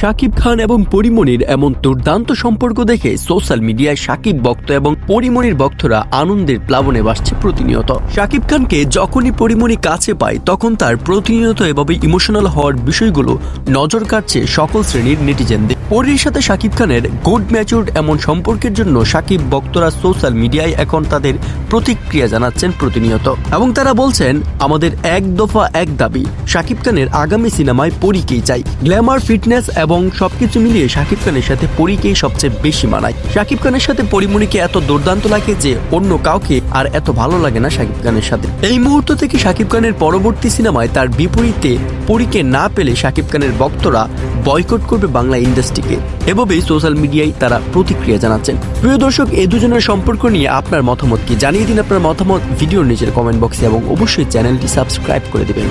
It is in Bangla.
শাকিব খান এবং পরিমণির এমন দুর্দান্ত সম্পর্ক দেখে সোশ্যাল মিডিয়ায় শাকিব ভক্ত এবং পরিমণির ভক্তরা আনন্দের প্লাবনে ভাসছে প্রতিনিয়ত। শাকিব খানকে যখনই পরিমণি কাছে পায়, তখন তার প্রতিনিয়ত এভাবে ইমোশনাল হওয়ার বিষয়গুলো নজর কাটছে সকল শ্রেণির নেটিজেনদের। পরির সাথে শাকিব খানের গুড ম্যাচুর্ড এমন সম্পর্কের জন্য শাকিব ভক্তরা সোশ্যাল মিডিয়ায় এখন তাদের প্রতিক্রিয়া জানাচ্ছেন প্রতিনিয়ত। এবং তারা বলছেন, আমাদের এক দফা এক দাবি শাকিব খানের আগামী সিনেমায় পরীকেই চাই। গ্ল্যামার ফিটনেস এবং সবকিছু মিলিয়ে শাকিব খানের সাথে পরীকেই সবচেয়ে বেশি মানায়। শাকিব খানের সাথে পরিমণিকে এত দুর্দান্ত লাগে যে অন্য কাউকে আর এত ভালো লাগে না শাকিব খানের সাথে। এই মুহূর্ত থেকে শাকিব খানের পরবর্তী সিনেমায় তার বিপরীতে পরীকে না পেলে শাকিব খানের ভক্তরা বয়কট করবে বাংলা ইন্ডাস্ট্রিকে। এভাবেই সোশ্যাল মিডিয়ায় তারা প্রতিক্রিয়া জানাচ্ছেন। প্রিয় দর্শক এই দুজনের সম্পর্ক নিয়ে আপনার মতামত কি? জানিয়ে দিন আপনার মতামত। ভিডিওর নিচের কমেন্ট বক্সে এবং অবশ্যই চ্যানেলটি সাবস্ক্রাইব করে দিবেন।